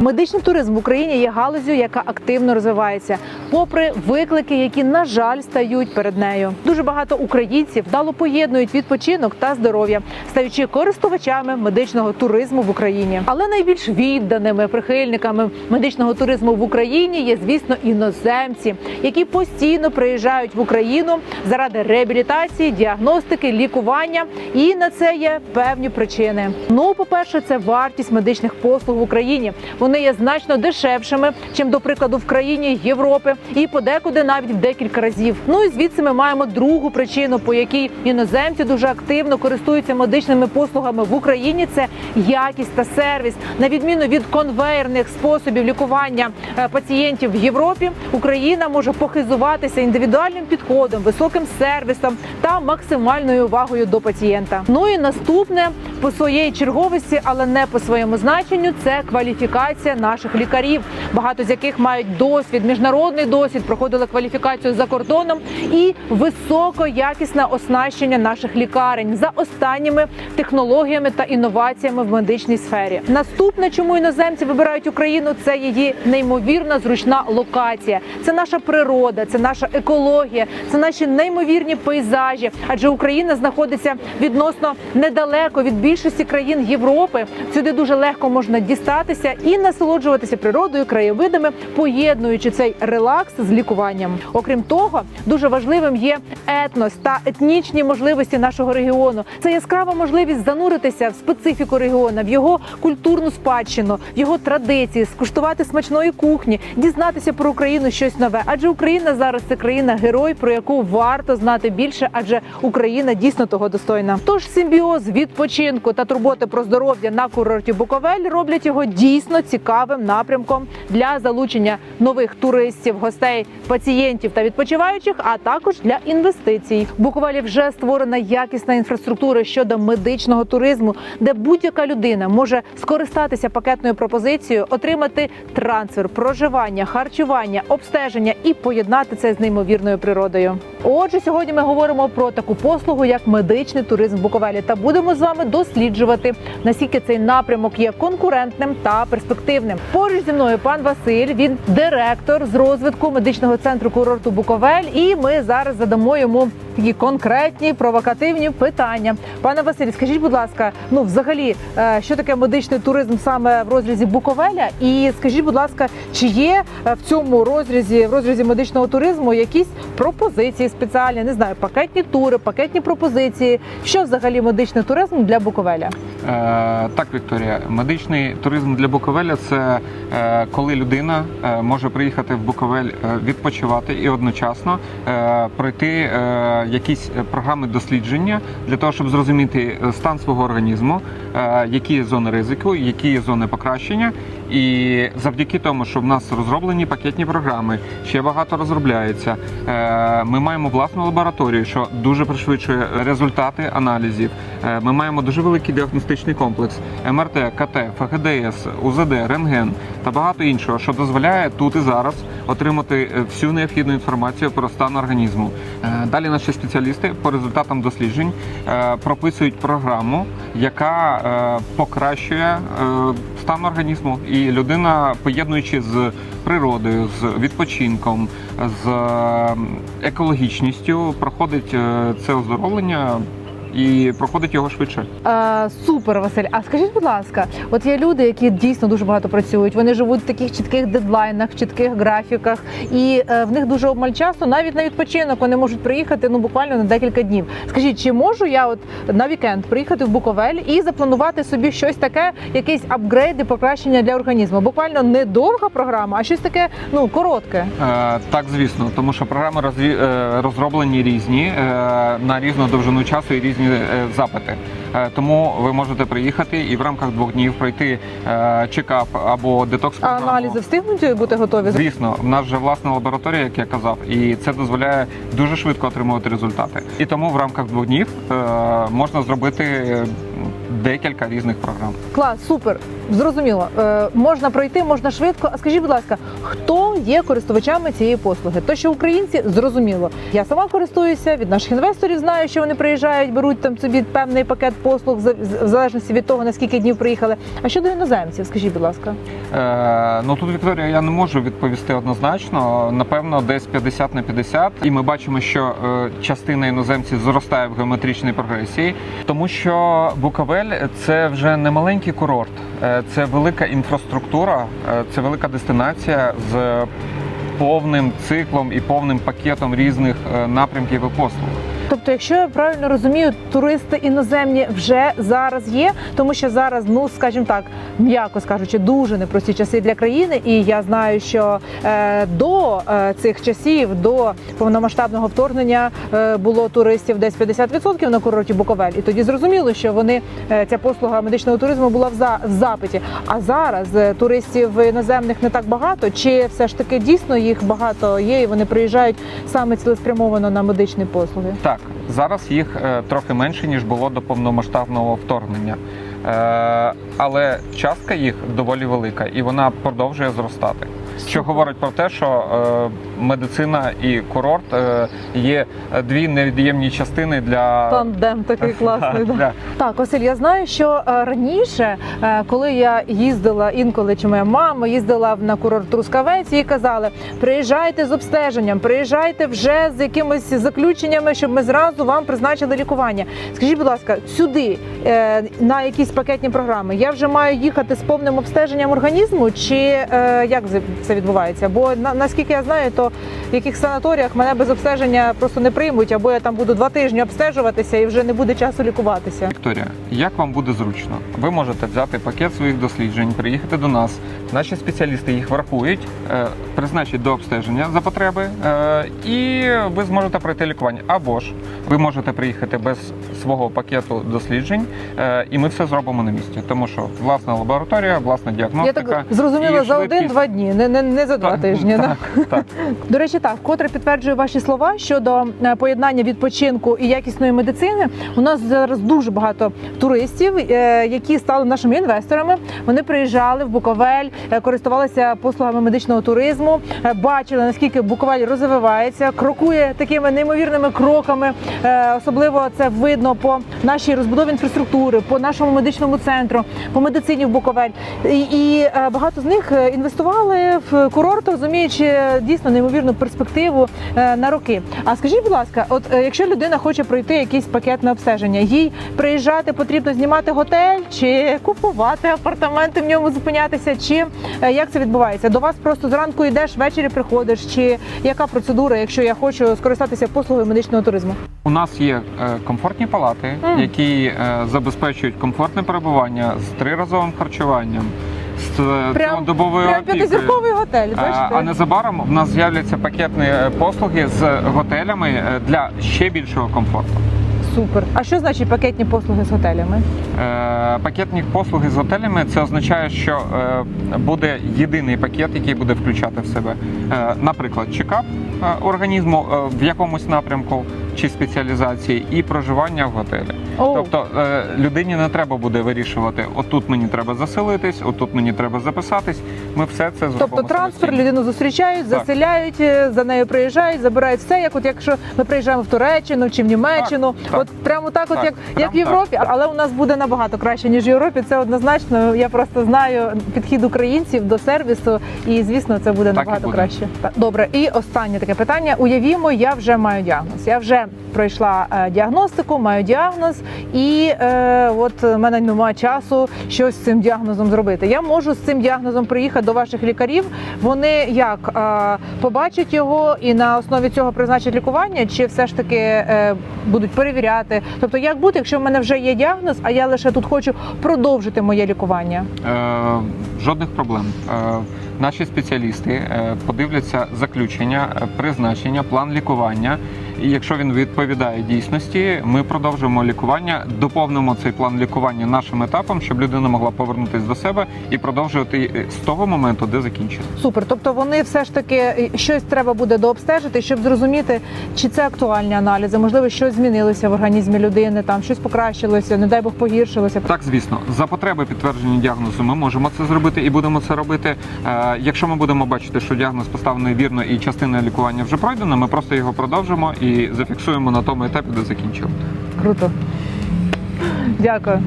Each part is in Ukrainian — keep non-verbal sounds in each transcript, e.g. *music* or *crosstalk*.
Медичний туризм в Україні є галузю, яка активно розвивається, попри виклики, які на жаль стають перед нею. Дуже багато українців вдало поєднують відпочинок та здоров'я, стаючи користувачами медичного туризму в Україні. Але найбільш відданими прихильниками медичного туризму в Україні є, звісно, іноземці, які постійно приїжджають в Україну заради реабілітації, діагностики, лікування. І на це є певні причини. Ну, по-перше, це вартість медичних послуг в Україні. Вони є значно дешевшими, чим до прикладу в країні Європи, і подекуди навіть в декілька разів. Ну і звідси ми маємо другу причину, по якій іноземці дуже активно користуються медичними послугами в Україні. Це якість та сервіс. На відміну від конвейерних способів лікування е, пацієнтів в Європі, Україна може похизуватися індивідуальним підходом, високим сервісом та максимальною увагою до пацієнта. Ну і наступне по своєї черговості, але не по своєму значенню, це кваліфікація наших лікарів, багато з яких мають досвід, міжнародний досвід, проходили кваліфікацію за кордоном і високоякісне оснащення наших лікарень за останніми технологіями та інноваціями в медичній сфері. Наступне, чому іноземці вибирають Україну, це її неймовірна зручна локація. Це наша природа, це наша екологія, це наші неймовірні пейзажі. Адже Україна знаходиться відносно недалеко від більшості країн Європи. Сюди дуже легко можна дістатися і насолоджуватися природою, краєвидами, поєднуючи цей релакс з лікуванням. Окрім того, дуже важливим є етнос та етнічні можливості нашого регіону. Це яскрава можливість зануритися в специфіку регіону, в його культурну спадщину, в його традиції, скуштувати смачної кухні, дізнатися про Україну щось нове. Адже Україна зараз це країна герой, про яку варто знати більше, адже Україна дійсно того достойна. Тож симбіоз відпочинку та турботи про здоров'я на курорті Буковель роблять його дійсно цікавим напрямком для залучення нових туристів, гостей, пацієнтів та відпочиваючих, а також для інвестицій. В Буковелі вже створена якісна інфраструктура щодо медичного туризму, де будь-яка людина може скористатися пакетною пропозицією, отримати трансфер, проживання, харчування, обстеження і поєднати це з неймовірною природою. Отже, сьогодні ми говоримо про таку послугу, як медичний туризм в Буковелі, та будемо з вами досліджувати, наскільки цей напрямок є конкурентним та перспективним. Поруч зі мною пан Василь, він директор з розвитку медичного центру курорту Буковель. І ми зараз задамо йому такі конкретні провокативні питання. Пане Василь, скажіть, будь ласка, ну взагалі, е, що таке медичний туризм саме в розрізі Буковеля? І скажіть, будь ласка, чи є е, в цьому розрізі в розрізі медичного туризму якісь пропозиції спеціальні? Не знаю, пакетні тури, пакетні пропозиції. Що взагалі медичний туризм для Буковеля? Е, Так, Вікторія, медичний туризм для Буковеля це е, коли людина е, може приїхати в Буковель е, відпочивати і одночасно е, пройти е, якісь програми дослідження для того, щоб зрозуміти стан свого організму, які є зони ризику, які є зони покращення. І завдяки тому, що в нас розроблені пакетні програми, ще багато розробляється. Ми маємо власну лабораторію, що дуже пришвидшує результати аналізів. Ми маємо дуже великий діагностичний комплекс МРТ, КТ, ФГДС, УЗД, рентген та багато іншого, що дозволяє тут і зараз отримати е, всю необхідну інформацію про стан організму. Е, Далі наші спеціалісти по результатам досліджень е, прописують програму, яка покращує стан організму, і людина, поєднуючи з природою, з відпочинком, з екологічністю, проходить це оздоровлення і проходить його швидше. Е, супер, Василь. А скажіть, будь ласка, от є люди, які дійсно дуже багато працюють. Вони живуть в таких чітких дедлайнах, чітких графіках, і е, в них дуже обмаль часу. Навіть на відпочинок вони можуть приїхати ну буквально на декілька днів. Скажіть, чи можу я от на вікенд приїхати в Буковель і запланувати собі щось таке, якийсь апгрейд і покращення для організму? Буквально не довга програма, а щось таке ну коротке. Е, Так, звісно, тому що програми розві- е, розроблені різні е, на різну довжину часу і різні е, запити. Е, Тому ви можете приїхати і в рамках двох днів пройти е, чекап або детокс А аналізи встигнуть бути готові? Звісно, в нас вже власна лабораторія, як я казав, і це дозволяє дуже швидко отримувати результати. І тому в рамках двох днів можна зробити декілька різних програм. Клас, супер. Зрозуміло, е, можна пройти, можна швидко. А скажіть, будь ласка, хто є користувачами цієї послуги? То, що українці, зрозуміло. Я сама користуюся від наших інвесторів. Знаю, що вони приїжджають, беруть там собі певний пакет послуг в залежності від того, наскільки днів приїхали. А щодо іноземців, скажіть, будь ласка, Е, ну тут Вікторія, я не можу відповісти однозначно. Напевно, десь 50 на 50. І ми бачимо, що е, частина іноземців зростає в геометричній прогресії, тому що Буковель це вже не маленький курорт, е, це велика інфраструктура, е, це велика дестинація з повним циклом і повним пакетом різних е, напрямків і послуг. Тобто, якщо я правильно розумію, туристи іноземні вже зараз є, тому що зараз, ну скажімо так, м'яко скажучи, дуже непрості часи для країни. І я знаю, що е, до е, цих часів, до повномасштабного вторгнення, е, було туристів десь 50% на курорті Буковель. І тоді зрозуміло, що вони е, ця послуга медичного туризму була в, за, в запиті. А зараз е, туристів іноземних не так багато. Чи все ж таки дійсно їх багато є, і вони приїжджають саме цілеспрямовано на медичні послуги? Так, зараз їх е, трохи менше ніж було до повномасштабного вторгнення. Е, але частка їх доволі велика і вона продовжує зростати. Що говорить про те, що е, медицина і курорт е, є дві невід'ємні частини для Тандем такий *laughs* класний. да. для Так, Василь, я знаю, що е, раніше, коли я їздила інколи, чи моя мама їздила на курорт Трускавець, їй казали: приїжджайте з обстеженням, приїжджайте вже з якимись заключеннями, щоб ми зразу вам призначили лікування. Скажіть, будь ласка, сюди на якісь пакетні програми я вже маю їхати з повним обстеженням організму, чи як це- це відбувається? Бо на, наскільки я знаю, то в яких санаторіях мене без обстеження просто не приймуть, або я там буду два тижні обстежуватися і вже не буде часу лікуватися. Вікторія. Як вам буде зручно? Ви можете взяти пакет своїх досліджень, приїхати до нас. Наші спеціалісти їх врахують, е, призначать до обстеження за потреби, е, і ви зможете пройти лікування. Або ж ви можете приїхати без свого пакету досліджень, е, і ми все зробимо на місці, тому що власна лабораторія, власна Я так зрозуміла за один-два дні, не, не, не за два Так, тижні. да? Так, так. До речі, так вкотре підтверджую ваші слова щодо е, поєднання відпочинку і якісної медицини. У нас зараз дуже багато туристів, е, які стали нашими інвесторами. Вони приїжджали в Буковель, е, користувалися послугами медичного туризму, бачили наскільки Буковель розвивається, крокує такими неймовірними кроками. Особливо це видно по нашій розбудові інфраструктури, по нашому медичному центру, по медицині в Буковель. І, і багато з них інвестували в курорт, розуміючи е, дійсно неймовірну перспективу е, на роки. А скажіть, будь ласка, от е, якщо людина хоче пройти якийсь пакетне обстеження, їй приїжджати потрібно знімати готель чи купувати апартаменти в ньому зупинятися, чи е, як це відбувається? До вас просто зранку йдеш, ввечері приходиш, чи яка процедура, якщо я хочу скористатися послугою медичного туризму? У нас є е, комфортні палати, які е, забезпечують комфортне перебування з триразовим харчуванням, е, Прям- цілодобовою Прям п'ятизірковий готель. А, Бачите? а незабаром в нас з'являться пакетні е, послуги з готелями е, для ще більшого комфорту. Супер. А що значить пакетні послуги з готелями? Е, Пакетні послуги з готелями це означає, що е, буде єдиний пакет, який буде включати в себе, е, наприклад, чекап е, організму е, в якомусь напрямку чи спеціалізації, і проживання в готелі. О, Тобто е, людині не треба буде вирішувати, отут мені треба заселитись, отут мені треба записатись. Ми все це зробимо. Тобто трансфер, людину зустрічають, Так. заселяють, е, за нею приїжджають, забирають все. Як от якщо ми приїжджаємо в Туреччину чи в Німеччину, Так, так. от прямо так, от Так, як, прямо як в Європі, але у нас буде набагато краще ніж в Європі. Це однозначно. Я просто знаю підхід українців до сервісу, і звісно, це буде Так набагато буде. краще. Так, добре, і останнє таке питання. Уявімо, я вже маю діагноз. Я вже пройшла е, діагностику, маю діагноз, і е, от в мене немає часу щось з цим діагнозом зробити. Я можу з цим діагнозом приїхати до ваших лікарів. Вони як е, побачать його і на основі цього призначать лікування, чи все ж таки е, будуть перевіряти? Тобто, як бути, якщо в мене вже є діагноз, а я лише тут хочу продовжити моє лікування? Е, жодних проблем. Е, наші спеціалісти е, подивляться заключення, е, призначення, план лікування і якщо він відповідає дійсності, ми продовжуємо лікування, доповнимо цей план лікування нашим етапом, щоб людина могла повернутися до себе і продовжувати е, з того моменту, де закінчили. Супер. Тобто вони все ж таки е, щось треба буде дообстежити, щоб зрозуміти, чи це актуальні аналізи. Можливо, щось змінилося в організмі людини, там щось покращилося, не дай Бог погіршилося. Так, звісно, за потреби підтвердження діагнозу ми можемо це зробити і будемо це робити. Е, якщо ми будемо бачити, що діагноз поставлений вірно і частина лікування вже пройдена, ми просто його продовжимо і зафіксуємо на тому етапі, де закінчили. Круто. Дякую.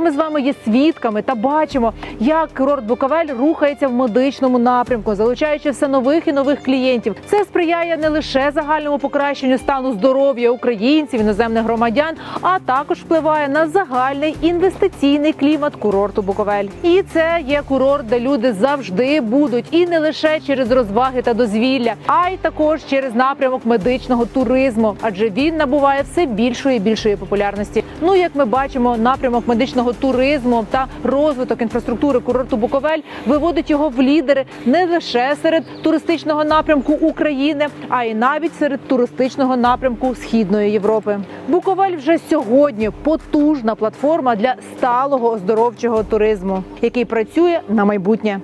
Також ми з вами є свідками та бачимо, як курорт Буковель рухається в медичному напрямку, залучаючи все нових і нових клієнтів. Це сприяє не лише загальному покращенню стану здоров'я українців, іноземних громадян, а також впливає на загальний інвестиційний клімат курорту Буковель. І це є курорт, де люди завжди будуть, і не лише через розваги та дозвілля, а й також через напрямок медичного туризму, адже він набуває все більшої і більшої популярності. Ну як ми бачимо, напрямок медичного туризму та розвиток інфраструктури курорту Буковель виводить його в лідери не лише серед туристичного напрямку України, а й навіть серед туристичного напрямку Східної Європи. Буковель вже сьогодні потужна платформа для сталого оздоровчого туризму, який працює на майбутнє.